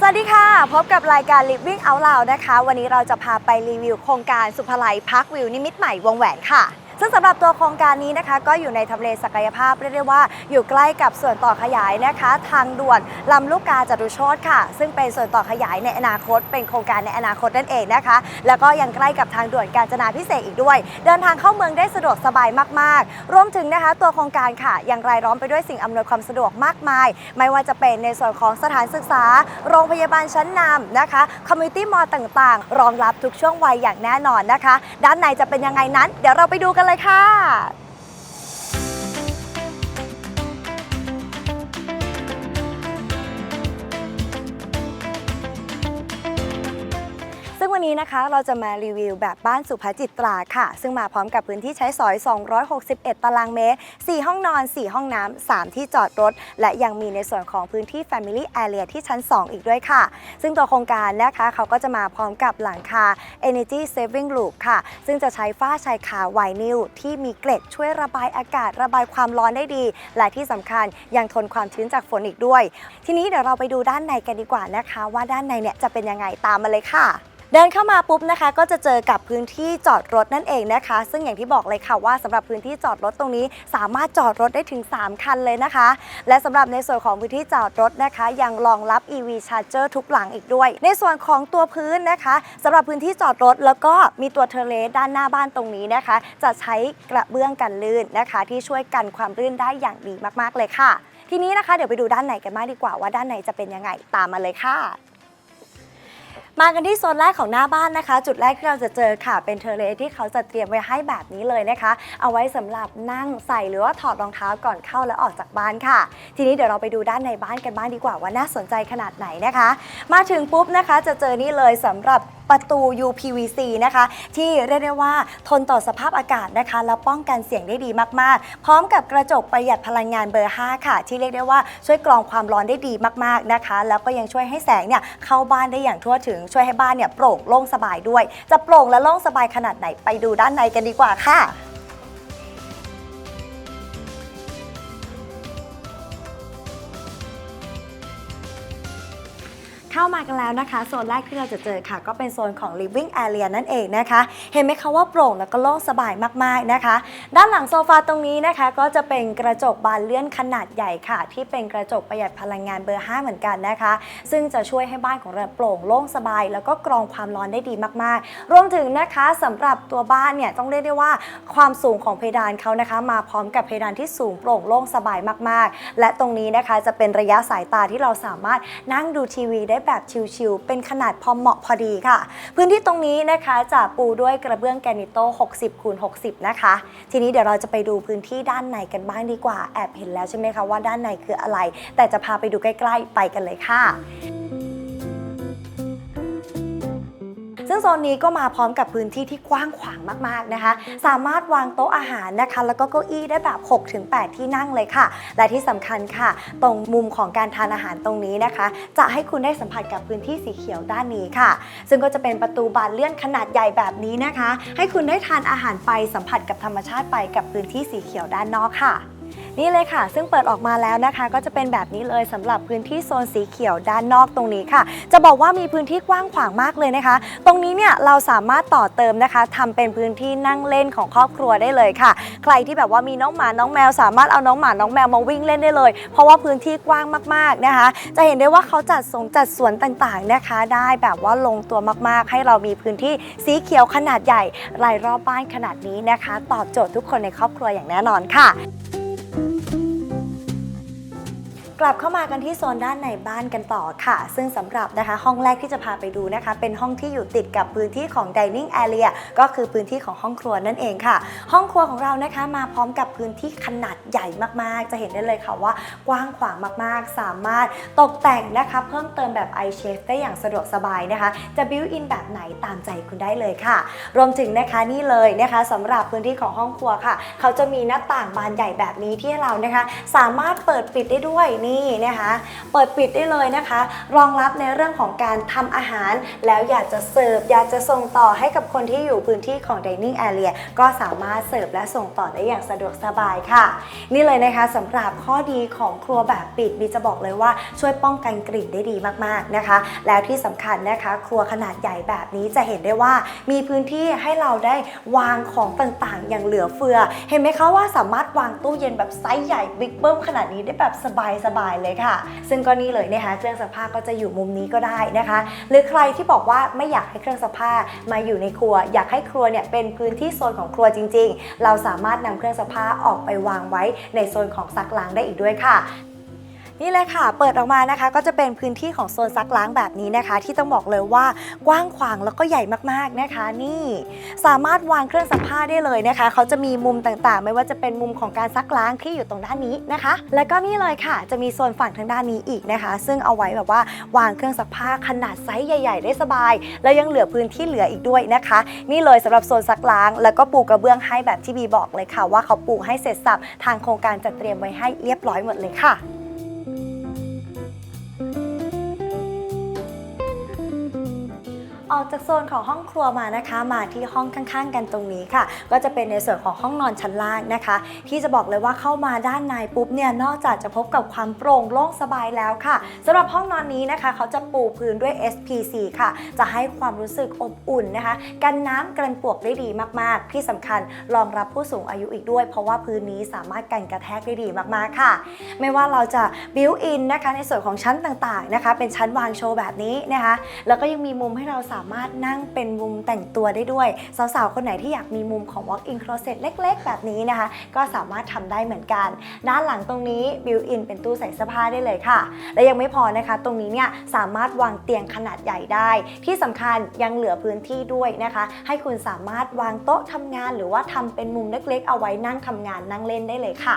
สวัสดีค่ะ พบกับรายการ Living Out Loud นะคะ วันนี้เราจะพาไปรีวิวโครงการสุภาลัยพักวิวนิมิตใหม่วงแหวนค่ะ ซึ่งสำหรับตัวโครงการนี้นะคะ ก็อยู่ในทำเลศักยภาพเรียกได้ว่า อยู่ใกล้กับส่วนต่อขยายนะคะ ทางด่วนลำลูกกาจตุโชตค่ะ ซึ่งเป็นส่วนต่อขยายในอนาคต เป็นโครงการในอนาคตนั่นเองนะคะ แล้วก็ยังใกล้กับทางด่วนกาญจนาพิเศษอีกด้วย เดินทางเข้าเมืองได้สะดวกสบายมากๆ รวมถึงนะคะ ตัวโครงการค่ะยังรายล้อมไปด้วยสิ่งอำนวยความสะดวกมากมาย ไม่ว่าจะเป็นในส่วนของสถานศึกษา โรงพยาบาลชั้นนำนะคะคอมมูนิตี้มอลต่างๆ รองรับทุกช่วงวัยอย่างแน่นอนนะคะ ด้านในจะเป็นยังไงนั้น เดี๋ยวเราไปดูกันเลยค่ะ วันนี้นะคะเราจะมารีวิวแบบบ้านสุภจิตราค่ะ ซึ่งมาพร้อมกับพื้นที่ใช้สอย 261 ตารางเมตร 4 ห้องนอน 4 ห้องน้ำ 3 ที่จอดรถ และยังมีในส่วนของพื้นที่ Family Area ที่ชั้น 2 อีกด้วยค่ะ ซึ่งตัวโครงการนะคะเขาก็จะมาพร้อมกับหลังคา Energy Saving Roof ค่ะ ซึ่งจะใช้ฝ้าชายคาไวนิลที่มีเกล็ดช่วยระบายอากาศ ระบายความร้อนได้ดี และที่สำคัญยังทนความชื้นจากฝนอีกด้วย ทีนี้เดี๋ยวเราไปดูด้านในกันดีกว่านะคะ ว่าด้านในเนี่ยจะเป็นยังไงตามมาเลยค่ะ เดินเข้ามาปุ๊บนะคะ ก็จะเจอกับพื้นที่จอดรถนั่นเองนะคะ ซึ่งอย่างที่บอกเลยค่ะว่าสำหรับพื้นที่จอดรถตรงนี้ สามารถจอดรถได้ถึง 3 คันเลยนะคะ และสำหรับในส่วนของพื้นที่จอดรถนะคะ ยังรองรับ EV Charger ทุกหลังอีกด้วย ในส่วนของตัวพื้นนะคะสำหรับพื้นที่จอดรถแล้วก็มีตัวเทเลสด้านหน้าบ้านตรงนี้นะคะ จะใช้กระเบื้องกันลื่นนะคะ ที่ช่วยกันความลื่นได้อย่างดีมากๆเลยค่ะ ทีนี้นะคะเดี๋ยวไปดูด้านในกันมากดีกว่าว่าด้านในจะเป็นยังไงตามมาเลยค่ะ มากันที่โซนแรกของหน้าบ้านนะคะ จุดแรกที่เราจะเจอค่ะ เป็นเทอร์เลที่เขาจะเตรียมไว้ให้แบบนี้เลยนะคะ เอาไว้สำหรับนั่งใส่หรือว่าถอดรองเท้าก่อนเข้าและออกจากบ้านค่ะ ทีนี้เดี๋ยวเราไปดูด้านในบ้านกันบ้างดีกว่าว่าน่าสนใจขนาดไหนนะคะ มาถึงปุ๊บนะคะจะเจอนี่เลยสำหรับประตู UPVC นะคะ ที่เรียกได้ว่าทนต่อสภาพอากาศนะคะ แล้วป้องกันเสียงได้ดีมากๆ พร้อมกับกระจกประหยัดพลังงานเบอร์ 5 ค่ะ ที่เรียกได้ว่าช่วยกรองความร้อนได้ดีมากๆนะคะ แล้วก็ยังช่วยให้แสงเนี่ยเข้าบ้านได้อย่างทั่วถึงช่วยให้บ้านเนี่ยโปร่งโล่งสบายด้วย จะโปร่งและโล่งสบายขนาดไหนไปดูด้านในกันดีกว่าค่ะ เข้ามากันแล้วนะคะ โซนแรกที่เราจะเจอค่ะ ก็เป็นโซนของ living area นั่นเองนะคะ เห็นไหมคะว่าโปร่งแล้วก็โล่งสบายมากๆนะคะ ด้านหลังโซฟาตรงนี้นะคะ ก็จะเป็นกระจกบานเลื่อนขนาดใหญ่ค่ะ ที่เป็นกระจกประหยัดพลังงานเบอร์ 5 เหมือนกันนะคะ ซึ่งจะช่วยให้บ้านของเราโปร่งโล่งสบาย แล้วก็กรองความร้อนได้ดีมากๆ รวมถึงนะคะสำหรับตัวบ้านเนี่ยต้องเรียกได้ว่าความสูงของเพดานเขานะคะ มาพร้อมกับเพดานที่สูงโปร่งโล่งสบายมากๆ และตรงนี้นะคะจะเป็นระยะสายตาที่เราสามารถนั่งดูทีวีได้แบบชิลๆเป็นขนาดพอเหมาะพอดีค่ะ พื้นที่ตรงนี้นะคะจะปูด้วยกระเบื้องแกนิโต60คูณ60 นะคะ ทีนี้เดี๋ยวเราจะไปดูพื้นที่ด้านในกันบ้างดีกว่าแอบเห็นแล้วใช่ไหมคะว่าด้านในคืออะไร แต่จะพาไปดูใกล้ ๆ ไปกันเลยค่ะ งโซนนี้ก็มาพร้อมกับพื้นที่ที่กว้างขวางมากๆนะคะ สามารถวางโต๊ะอาหารนะคะ แล้วก็เก้าอี้ได้แบบ 6-8 ที่นั่งเลยค่ะ และที่สำคัญค่ะ ตรงมุมของการทานอาหารตรงนี้นะคะ จะให้คุณได้สัมผัสกับพื้นที่สีเขียวด้านนี้ค่ะ ซึ่งก็จะเป็นประตูบานเลื่อนขนาดใหญ่แบบนี้นะคะ ให้คุณได้ทานอาหารไปสัมผัสกับธรรมชาติไปกับพื้นที่สีเขียวด้านนอกค่ะ นี่เลยค่ะ ซึ่งเปิดออกมาแล้วนะคะ ก็จะเป็นแบบนี้เลยสำหรับพื้นที่โซนสีเขียวด้านนอกตรงนี้ค่ะ จะบอกว่ามีพื้นที่กว้างขวางมากเลยนะคะ ตรงนี้เนี่ยเราสามารถต่อเติมนะคะทำเป็นพื้นที่นั่งเล่นของครอบครัวได้เลยค่ะ ใครที่แบบว่ามีน้องหมาน้องแมว สามารถเอาน้องหมาน้องแมวมาวิ่งเล่นได้เลย เพราะว่าพื้นที่กว้างมากๆนะคะ จะเห็นได้ว่าเขาจัดสงจัดสวนต่างๆนะคะ ได้แบบว่าลงตัวมากๆ ให้เรามีพื้นที่สีเขียวขนาดใหญ่รายรอบบ้านขนาดนี้นะคะ ตอบโจทย์ทุกคนในครอบครัวอย่างแน่นอนค่ะ กลับเข้ามากันที่โซนด้านในบ้านกันต่อค่ะ ซึ่งสำหรับนะคะห้องแรกที่จะพาไปดูนะคะ เป็นห้องที่อยู่ติดกับพื้นที่ของ dining area ก็คือพื้นที่ของห้องครัวนั่นเองค่ะ ห้องครัวของเรานะคะมาพร้อมกับพื้นที่ขนาดใหญ่มากๆ จะเห็นได้เลยค่ะว่ากว้างขวางมากๆ สามารถตกแต่งนะคะเพิ่มเติมแบบ i chef ได้อย่างสะดวกสบายนะคะ จะ built in แบบไหนตามใจคุณได้เลยค่ะ รวมถึงนะคะนี่เลยนะคะสำหรับพื้นที่ของห้องครัวค่ะ เขาจะมีหน้าต่างบานใหญ่แบบนี้ที่เรานะคะ สามารถเปิดปิดได้ด้วยนนะคะเปิดปิดได้เลยนะคะ รองรับในเรื่องของการทำอาหาร แล้วอยากจะเสิร์ฟอยากจะส่งต่อให้กับคนที่อยู่พื้นที่ของ dining area ก็สามารถเสิร์ฟและส่งต่อได้อย่างสะดวกสบายค่ะ นี่เลยนะคะสำหรับข้อดีของครัวแบบปิดบีจะบอกเลยว่าช่วยป้องกันกลิ่นได้ดีมากๆนะคะ แล้วที่สำคัญนะคะ ครัวขนาดใหญ่แบบนี้จะเห็นได้ว่ามีพื้นที่ให้เราได้วางของต่างๆ อย่างเหลือเฟือ เห็นไหมคะว่าสามารถวางตู้เย็นแบบไซส์ใหญ่บิ๊กเบิ้มขนาดนี้ได้แบบสบายๆเลยค่ะ ซึ่งก็นี่เลยนะคะเครื่องซักผ้าก็จะอยู่มุมนี้ก็ได้นะคะ หรือใครที่บอกว่าไม่อยากให้เครื่องซักผ้ามาอยู่ในครัว อยากให้ครัวเนี่ยเป็นพื้นที่โซนของครัวจริง ๆ เราสามารถนำเครื่องซักผ้าออกไปวางไว้ในโซนของซักล้างได้อีกด้วยค่ะ นี่เลยค่ะ เปิดออกมานะคะ ก็จะเป็นพื้นที่ของโซนซักล้างแบบนี้นะคะ ที่ต้องบอกเลยว่ากว้างขวางแล้วก็ใหญ่มากๆนะคะ นี่สามารถวางเครื่องซักผ้าได้เลยนะคะ เขาจะมีมุมต่างๆ ไม่ว่าจะเป็นมุมของการซักล้างที่อยู่ตรงด้านนี้นะคะ แล้วก็นี่เลยค่ะ จะมีโซนฝั่งทางด้านนี้อีกนะคะ ซึ่งเอาไว้แบบว่าวางเครื่องซักผ้าขนาดไซส์ใหญ่ ๆ ได้สบาย แล้วยังเหลือพื้นที่เหลืออีกด้วยนะคะ นี่เลยสำหรับโซนซักล้าง แล้วก็ปูกระเบื้องให้แบบที่บีบอกเลยค่ะ ว่าเขาปูให้เสร็จสับทางโครงการจัดเตรียมไว้ให้เรียบร้อยหมดเลยค่ะ ออกจากโซนของห้องครัวมานะคะ มาที่ห้องข้างๆ กันตรงนี้ค่ะ ก็จะเป็นในส่วนของห้องนอนชั้นล่างนะคะ ที่จะบอกเลยว่าเข้ามาด้านในปุ๊บเนี่ยนอกจากจะพบกับความโปร่งโล่งสบายแล้วค่ะสำหรับห้องนอนนี้นะคะ เขาจะปูพื้นด้วย SPC ค่ะ จะให้ความรู้สึกอบอุ่นนะคะ กันน้ำกันปวกได้ดีมากๆ ที่สำคัญรองรับผู้สูงอายุอีกด้วย เพราะว่าพื้นนี้สามารถกันกระแทกได้ดีมากๆค่ะ ไม่ว่าเราจะบิวอินนะคะในส่วนของชั้นต่างๆนะคะ เป็นชั้นวางโชว์แบบนี้นะคะ แล้วก็ยังมีมุมให้เราสามารถนั่งเป็นมุมแต่งตัวได้ด้วย สาวๆ คนไหนที่อยากมีมุมของ walk-in closet เล็กๆ แบบนี้นะคะ ก็สามารถทำได้เหมือนกัน ด้านหลังตรงนี้บิวอินเป็นตู้ใส่เสื้อผ้าได้เลยค่ะ และยังไม่พอนะคะ ตรงนี้เนี่ยสามารถวางเตียงขนาดใหญ่ได้ ที่สำคัญยังเหลือพื้นที่ด้วยนะคะ ให้คุณสามารถวางโต๊ะทำงาน หรือว่าทำเป็นมุมเล็กๆ เอาไว้นั่งทำงานนั่งเล่นได้เลยค่ะ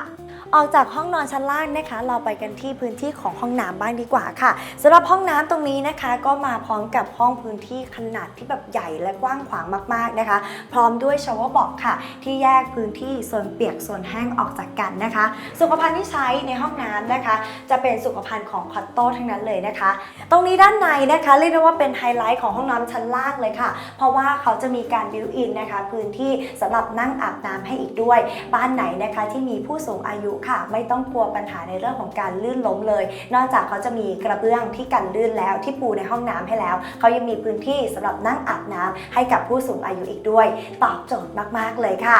ออกจากห้องนอนชั้นล่างนะคะ เราไปกันที่พื้นที่ของห้องน้ำบ้างดีกว่าค่ะสำหรับห้องน้ำตรงนี้นะคะ ก็มาพร้อมกับห้องพื้นที่ขนาดที่แบบใหญ่และกว้างขวางมากๆนะคะ พร้อมด้วยชาวบอกค่ะ ที่แยกพื้นที่ส่วนเปียกส่วนแห้งออกจากกันนะคะ สุขภัณฑ์ที่ใช้ในห้องน้ำนะคะ จะเป็นสุขภัณฑ์ของคอตโต้ทั้งนั้นเลยนะคะ ตรงนี้ด้านในนะคะเรียกได้ว่าเป็นไฮไลท์ของห้องน้ำชั้นล่างเลยค่ะ เพราะว่าเขาจะมีการบิวอินนะคะ พื้นที่สำหรับนั่งอาบน้ำให้อีกด้วย บ้านไหนนะคะที่มีผู้สูงอายุค่ะ ไม่ต้องกลัวปัญหาในเรื่องของการลื่นล้มเลย นอกจากเขาจะมีกระเบื้องที่กันลื่นแล้วที่ปูในห้องน้ำให้แล้ว เขายังมีพื้นที่สำหรับนั่งอาบน้ำให้กับผู้สูงอายุอีกด้วย ตอบโจทย์มาก ๆ เลยค่ะ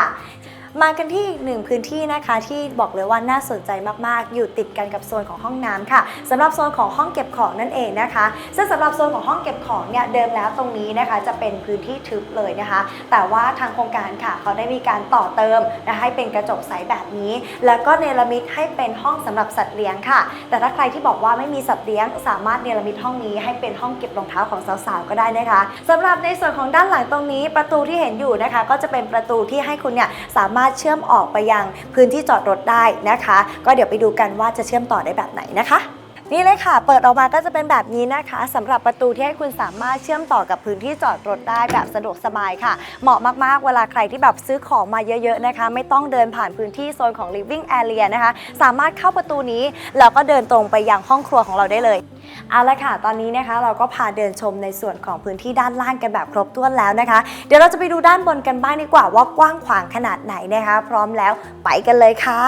มากันที่อีกหนึ่งพื้นที่นะคะที่บอกเลยว่าน่าสนใจมากๆ อยู่ติดกันกับโซนของห้องน้ำค่ะสำหรับโซนของห้องเก็บของนั่นเองนะคะซึ่งสำหรับโซนของห้องเก็บของเนี่ยเดิมแล้วตรงนี้นะคะจะเป็นพื้นที่ทึบเลยนะคะ แต่ว่าทางโครงการค่ะเขาได้มีการต่อเติมนะให้เป็นกระจกใสแบบนี้ แล้วก็เนรมิตให้เป็นห้องสำหรับสัตว์เลี้ยงค่ะ แต่ถ้าใครที่บอกว่าไม่มีสัตว์เลี้ยง สามารถเนรมิตห้องนี้ให้เป็นห้องเก็บรองเท้าของสาวๆก็ได้นะคะสำหรับในส่วนของด้านหลังตรงนี้ประตูที่เห็นอยู่นะคะ ก็จะเป็นประตูที่ให้คุณเนี่ยสามารถเชื่อมออกไปยังพื้นที่จอดรถได้นะคะ ก็เดี๋ยวไปดูกันว่าจะเชื่อมต่อได้แบบไหนนะคะ นี่เลยค่ะ เปิดออกมาก็จะเป็นแบบนี้นะคะสำหรับประตูที่ให้คุณสามารถเชื่อมต่อกับพื้นที่จอดรถได้แบบสะดวกสบายค่ะ เหมาะมากๆ เวลาใครที่แบบซื้อของมาเยอะๆนะคะ ไม่ต้องเดินผ่านพื้นที่โซนของ living area นะคะ สามารถเข้าประตูนี้แล้วก็เดินตรงไปยังห้องครัวของเราได้เลยเอาละค่ะ ตอนนี้นะคะเราก็พาเดินชมในส่วนของพื้นที่ด้านล่างกันแบบครบถ้วนแล้วนะคะ เดี๋ยวเราจะไปดูด้านบนกันบ้างดีกว่าว่ากว้างขวางขนาดไหนนะคะ พร้อมแล้วไปกันเลยค่ะ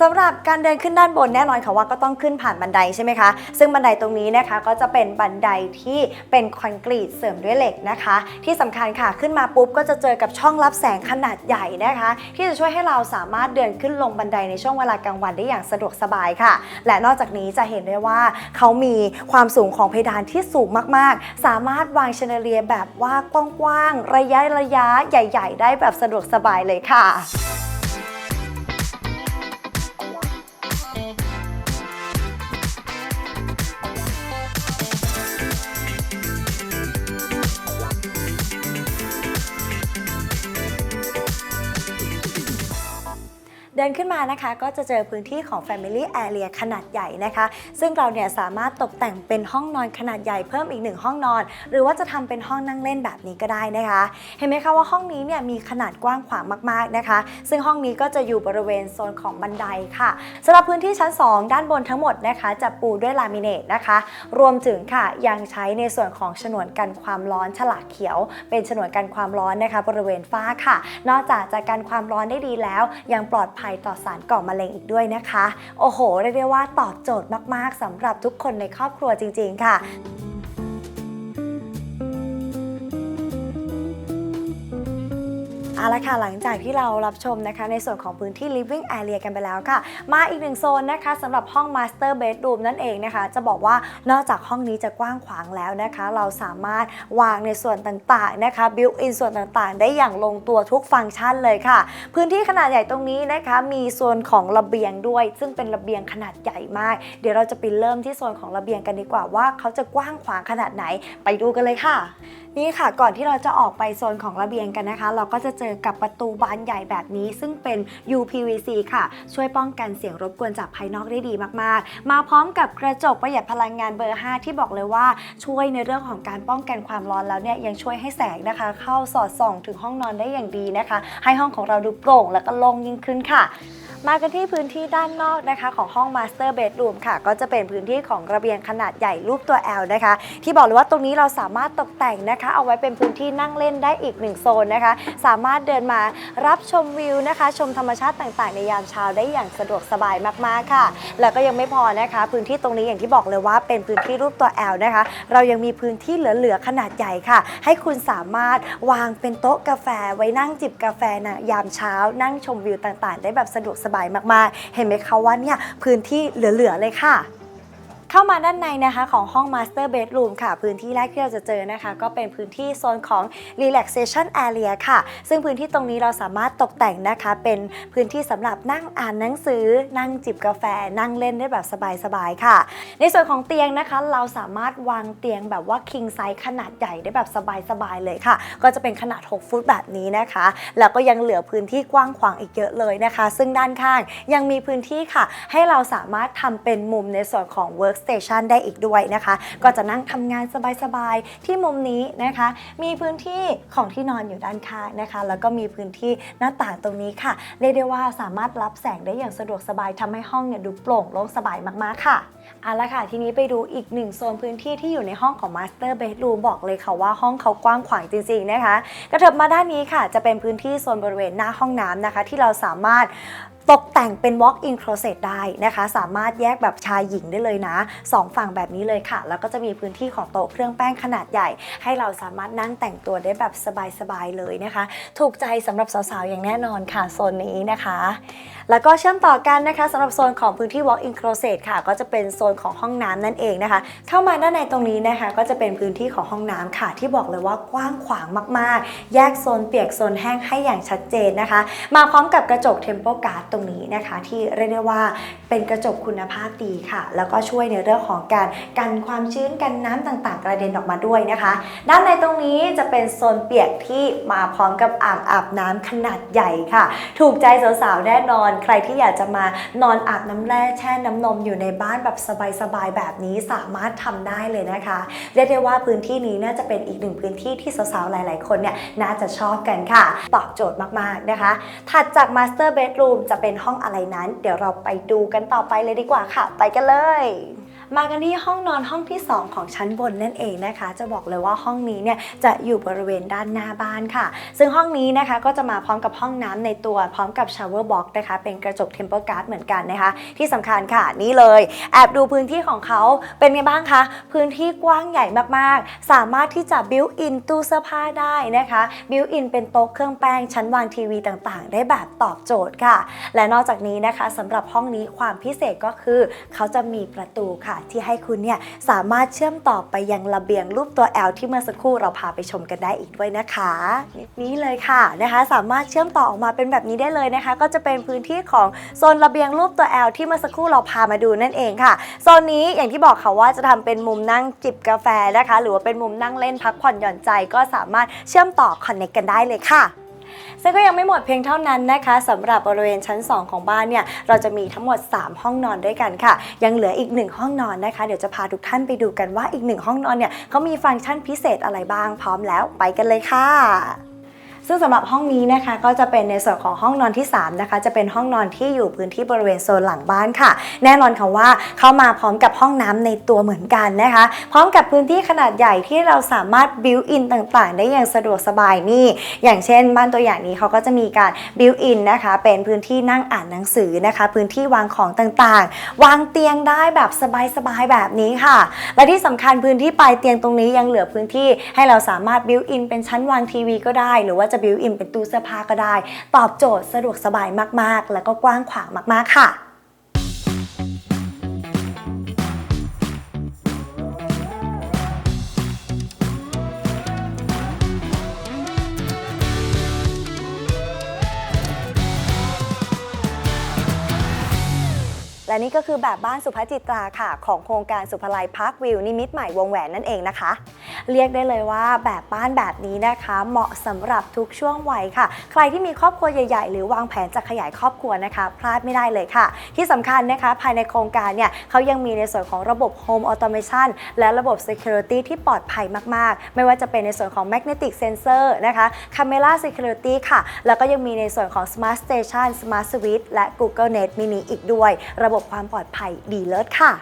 สำหรับการเดินขึ้นด้านบนแน่นอนค่ะว่าก็ต้องขึ้นผ่านบันไดใช่ไหมคะ ซึ่งบันไดตรงนี้นะคะก็จะเป็นบันไดที่เป็นคอนกรีตเสริมด้วยเหล็กนะคะ ที่สำคัญค่ะขึ้นมาปุ๊บก็จะเจอกับช่องรับแสงขนาดใหญ่นะคะ ที่จะช่วยให้เราสามารถเดินขึ้นลงบันไดในช่วงเวลากลางวันได้อย่างสะดวกสบายค่ะ และนอกจากนี้จะเห็นได้ว่าเขามีความสูงของเพดานที่สูงมากๆ สามารถวางชนเดอเลียแบบว่ากว้างๆระยะระยะใหญ่ ๆ ได้แบบสะดวกสบายเลยค่ะ ดินขึ้นมานะคะ ก็จะเจอพื้นที่ของ Family Area ขนาดใหญ่นะคะ ซึ่งเราเนี่ยสามารถตกแต่งเป็นห้องนอนขนาดใหญ่เพิ่มอีกหนึ่งห้องนอน หรือว่าจะทำเป็นห้องนั่งเล่นแบบนี้ก็ได้นะคะ เห็นไหมคะว่าห้องนี้เนี่ยมีขนาดกว้างขวางมากๆนะคะ ซึ่งห้องนี้ก็จะอยู่บริเวณโซนของบันไดค่ะสำหรับพื้นที่ชั้น 2 ด้านบนทั้งหมดนะคะ จะปูด้วยลามิเนตนะคะ รวมถึงค่ะยังใช้ในส่วนของฉนวนกันความร้อนฉลากเขียว เป็นฉนวนกันความร้อนนะคะ บริเวณฝ้าค่ะ นอกจากจะกันความร้อนได้ดีแล้วยังปลอดภัยต่อสารก่อมะเร็งอีกด้วยนะคะ โอ้โหเรียกได้ว่าตอบโจทย์มากๆสำหรับทุกคนในครอบครัวจริง ๆ ค่ะ เอาละค่ะหลังจากที่เรารับชมนะคะในส่วนของพื้นที่ living area กันไปแล้วค่ะ มาอีกหนึ่งโซนนะคะสำหรับห้อง master bedroom นั่นเองนะคะ จะบอกว่านอกจากห้องนี้จะกว้างขวางแล้วนะคะ เราสามารถวางในส่วนต่างๆนะคะ built in ส่วนต่างๆ ได้อย่างลงตัวทุกฟังก์ชันเลยค่ะ พื้นที่ขนาดใหญ่ตรงนี้นะคะมีโซนของระเบียงด้วย ซึ่งเป็นระเบียงขนาดใหญ่มาก เดี๋ยวเราจะไปเริ่มที่โซนของระเบียงกันดีกว่าว่า เขาจะกว้างขวางขนาดไหนไปดูกันเลยค่ะ นี่ค่ะก่อนที่เราจะออกไปโซนของระเบียงกันนะคะ เราก็จะเจอกับประตูบานใหญ่แบบนี้ ซึ่งเป็น UPVC ค่ะ ช่วยป้องกันเสียงรบกวนจากภายนอกได้ดีมากๆ มาพร้อมกับกระจกประหยัดพลังงานเบอร์ 5 ที่บอกเลยว่าช่วยในเรื่องของการป้องกันความร้อนแล้วเนี่ยยังช่วยให้แสงนะคะ เข้าสอดส่องถึงห้องนอนได้อย่างดีนะคะ ให้ห้องของเราดูโปร่งและก็โล่งยิ่งขึ้นค่ะ มากันที่พื้นที่ด้านนอกนะคะ ของห้อง Master Bedroom ค่ะ ก็จะเป็นพื้นที่ของระเบียงขนาดใหญ่รูปตัว L นะคะ ที่บอกเลยว่าตรงนี้เราสามารถตกแต่งนะคะ เอาไว้เป็นพื้นที่นั่งเล่นได้อีกหนึ่งโซนนะคะ สามารถเดินมารับชมวิวนะคะ ชมธรรมชาติต่างๆ ในยามเช้าได้อย่างสะดวกสบายมากๆค่ะ แล้วก็ยังไม่พอนะคะ พื้นที่ตรงนี้อย่างที่บอกเลยว่าเป็นพื้นที่รูปตัว L นะคะ เรายังมีพื้นที่เหลือๆขนาดใหญ่ค่ะ ให้คุณสามารถวางเป็นโต๊ะกาแฟไว้นั่งจิบกาแฟนะยามเช้า นั่งชมวิวต่างๆ ได้แบบสะดวกสบายมากๆ เห็นไหมคะว่าเนี่ยพื้นที่เหลือๆเลยค่ะ เข้ามาด้านในนะคะของห้อง Master Bedroom ค่ะ พื้นที่แรกที่เราจะเจอนะคะ ก็เป็นพื้นที่โซนของ Relaxation Area ค่ะ ซึ่งพื้นที่ตรงนี้เราสามารถตกแต่งนะคะ เป็นพื้นที่สำหรับนั่งอ่านหนังสือ นั่งจิบกาแฟ นั่งเล่นได้แบบสบายๆค่ะ ในส่วนของเตียงนะคะเราสามารถวางเตียงแบบว่า king size ขนาดใหญ่ได้แบบสบายๆเลยค่ะ ก็จะเป็นขนาด 6 ฟุตแบบนี้นะคะ แล้วก็ยังเหลือพื้นที่กว้างขวางอีกเยอะเลยนะคะ ซึ่งด้านข้างยังมีพื้นที่ค่ะ ให้เราสามารถทำเป็นมุมในส่วนของ workstation ได้อีกด้วยนะคะ ก็จะนั่งทำงานสบายๆ ที่มุมนี้นะคะ มีพื้นที่ของที่นอนอยู่ด้านข้างนะคะ แล้วก็มีพื้นที่หน้าต่างตรงนี้ค่ะ เรียกได้ว่าสามารถรับแสงได้อย่างสะดวกสบายทำให้ห้องเนี่ยดูโปร่งโล่งสบายมากๆค่ะเอาละค่ะ ทีนี้ไปดูอีกหนึ่งโซนพื้นที่ที่อยู่ในห้องของ Master Bedroom บอกเลยค่ะว่าห้องเขากว้างขวางจริงๆนะคะ กระเถิบมาด้านนี้ค่ะ จะเป็นพื้นที่โซนบริเวณหน้าห้องน้ำนะคะ ที่เราสามารถ ตกแต่งเป็น walk-in closet ได้นะคะ สามารถแยกแบบชายหญิงได้เลยนะสองฝั่งแบบนี้เลยค่ะ แล้วก็จะมีพื้นที่ของโต๊ะเครื่องแป้งขนาดใหญ่ ให้เราสามารถนั่งแต่งตัวได้แบบสบายๆเลยนะคะ ถูกใจสำหรับสาวๆอย่างแน่นอนค่ะโซนนี้นะคะ แล้วก็เชื่อมต่อกันนะคะสำหรับโซนของพื้นที่ walk-in closet ค่ะ ก็จะเป็นโซนของห้องน้ำนั่นเองนะคะ เข้ามาด้านในตรงนี้นะคะ ก็จะเป็นพื้นที่ของห้องน้ำค่ะ ที่บอกเลยว่ากว้างขวางมากๆ แยกโซนเปียกโซนแห้งให้อย่างชัดเจนนะคะ มาพร้อมกับกระจก Tempo Guard ตรงนี้นะคะ ที่เรียกได้ว่าเป็นกระจกคุณภาพดีค่ะ แล้วก็ช่วยในเรื่องของการกันความชื้นกันน้ำต่างๆ กระเด็นออกมาด้วยนะคะ ด้านในตรงนี้จะเป็นโซนเปียกที่มาพร้อมกับอ่างอาบน้ำขนาดใหญ่ค่ะ ถูกใจสาวๆแน่นอนใครที่อยากจะมานอนอาบน้ำแร่แช่น้ำนมอยู่ในบ้านแบบสบายๆแบบนี้สามารถทำได้เลยนะคะเรียกได้ว่าพื้นที่นี้น่าจะเป็นอีกหนึ่งพื้นที่ที่สาวๆหลาย ๆ คนเนี่ยน่าจะชอบกันค่ะตอบโจทย์มากๆนะคะ ถัดจาก Master Bedroom จะเป็นห้องอะไรนั้น เดี๋ยวเราไปดูกันต่อไปเลยดีกว่าค่ะ ไปกันเลย มากันที่ห้องนอนห้องที่ 2 ของชั้นบนนั่นเองนะคะ จะบอกเลยว่าห้องนี้เนี่ยจะอยู่บริเวณด้านหน้าบ้านค่ะ ซึ่งห้องนี้นะคะก็จะมาพร้อมกับห้องน้ำในตัวพร้อมกับชาวเวอร์บ็อกนะคะ เป็นกระจกเทมเปอร์การ์ดเหมือนกันนะคะ ที่สำคัญค่ะนี่เลย แอบดูพื้นที่ของเขาเป็นไงบ้างคะ พื้นที่กว้างใหญ่มากๆ สามารถที่จะบิวอินตู้เสื้อผ้าได้นะคะบิวอินเป็นโต๊ะเครื่องแป้งชั้นวางทีวีต่างๆ ได้แบบตอบโจทย์ค่ะ และนอกจากนี้นะคะสำหรับห้องนี้ความพิเศษก็คือ เขาจะมีประตูค่ะที่ให้คุณเนี่ยสามารถเชื่อมต่อไปยังระเบียงรูปตัว L ที่เมื่อสักครู่เราพาไปชมกันได้อีกด้วยนะคะนี่เลยค่ะนะคะ สามารถเชื่อมต่อออกมาเป็นแบบนี้ได้เลยนะคะ ก็จะเป็นพื้นที่ของโซนระเบียงรูปตัว L ที่เมื่อสักครู่เราพามาดูนั่นเองค่ะโซนนี้อย่างที่บอกค่ะว่าจะทำเป็นมุมนั่งจิบกาแฟนะคะ หรือว่าเป็นมุมนั่งเล่นพักผ่อนหย่อนใจก็สามารถเชื่อมต่อคอนเน c กกันได้เลยค่ะ ซึ่งก็ยังไม่หมดเพียงเท่านั้นนะคะสำหรับบริเวณชั้น 2 ของบ้านเนี่ยเราจะมีทั้งหมด 3 ห้องนอนด้วยกันค่ะ ยังเหลืออีก 1 ห้องนอนนะคะ เดี๋ยวจะพาทุกท่านไปดูกันว่าอีก 1 ห้องนอนเนี่ยเขามีฟังก์ชันพิเศษอะไรบ้างพร้อมแล้วไปกันเลยค่ะ ซึ่งสำหรับห้องนี้นะคะก็จะเป็นในส่วนของห้องนอนที่3นะคะจะเป็นห้องนอนที่อยู่พื้นที่บริเวณโซนหลังบ้านค่ะ แน่นอนค่ะว่าเข้ามาพร้อมกับห้องน้ำในตัวเหมือนกันนะคะ พร้อมกับพื้นที่ขนาดใหญ่ที่เราสามารถบิวอินต่างๆ ได้อย่างสะดวกสบายนี่ อย่างเช่น บ้านตัวอย่างนี้เขาก็จะมีการบิวอินนะคะ เป็นพื้นที่นั่งอ่านหนังสือนะคะ พื้นที่วางของต่างๆ วางเตียงได้แบบสบายๆแบบนี้ค่ะ และที่สำคัญพื้นที่ปลายเตียงตรงนี้ยังเหลือพื้นที่ให้เราสามารถบิวอินเป็นชั้นวางทีวีก็ได้หรือว่าจะบิวอินเป็นตู้เสื้อผ้าก็ได้ ตอบโจทย์สะดวกสบายมากๆ แล้วก็กว้างขวางมากๆค่ะ และนี่ก็คือแบบบ้านสุภจิตราค่ะ ของโครงการสุภลัยพาร์ควิวนิมิตใหม่วงแหวนนั่นเองนะคะ เรียกได้เลยว่าแบบบ้านแบบนี้นะคะ เหมาะสำหรับทุกช่วงวัยค่ะ ใครที่มีครอบครัวใหญ่ ๆ หรือวางแผนจะขยายครอบครัวนะคะ พลาดไม่ได้เลยค่ะ ที่สำคัญนะคะ ภายในโครงการเนี่ยเขายังมีในส่วนของระบบ Home Automation และระบบ Security ที่ปลอดภัยมากๆ ไม่ว่าจะเป็นในส่วนของ Magnetic Sensor นะคะ Camera Security ค่ะ แล้วก็ยังมีในส่วนของ Smart Station Smart Switch และ Google Net Mini อีกด้วย ระบบความปลอดภัยดีเลิศค่ะ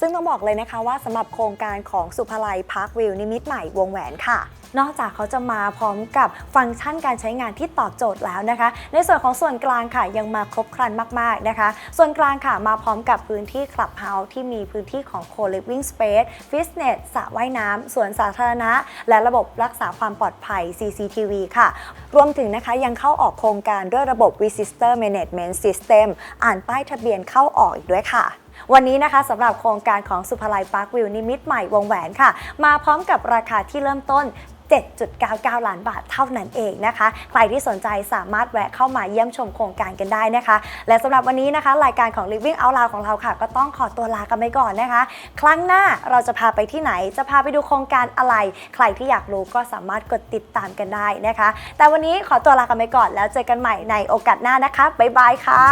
ซึ่งต้องบอกเลยนะคะว่าสำหรับโครงการของสุภาลัยพาร์ควิวนิมิตใหม่วงแหวนค่ะ นอกจากเขาจะมาพร้อมกับฟังก์ชันการใช้งานที่ตอบโจทย์แล้วนะคะ ในส่วนของส่วนกลางค่ะยังมาครบครันมากๆนะคะ ส่วนกลางค่ะมาพร้อมกับพื้นที่คลับเฮาส์ที่มีพื้นที่ของ co-living space fitness สระว่ายน้ำสวนสาธารณะ และระบบรักษาความปลอดภัย CCTV ค่ะ รวมถึงนะคะยังเข้าออกโครงการด้วยระบบ Visitor Management System อ่านป้ายทะเบียนเข้าออกอีกด้วยค่ะวันนี้นะคะสำหรับโครงการของสุภาลัยพาร์ควิวนิมิตใหม่วงแหวนค่ะ มาพร้อมกับราคาที่เริ่มต้น 7.99 ล้านบาทเท่านั้นเองนะคะ ใครที่สนใจสามารถแวะเข้ามาเยี่ยมชมโครงการกันได้นะคะ และสำหรับวันนี้นะคะ รายการของ Living Out Loud ของเราค่ะ ก็ต้องขอตัวลากันไปก่อนนะคะ ครั้งหน้าเราจะพาไปที่ไหน จะพาไปดูโครงการอะไร ใครที่อยากรู้ก็สามารถกดติดตามกันได้นะคะ แต่วันนี้ขอตัวลากันไปก่อนแล้วเจอกันใหม่ในโอกาสหน้านะคะบ๊ายบายค่ะ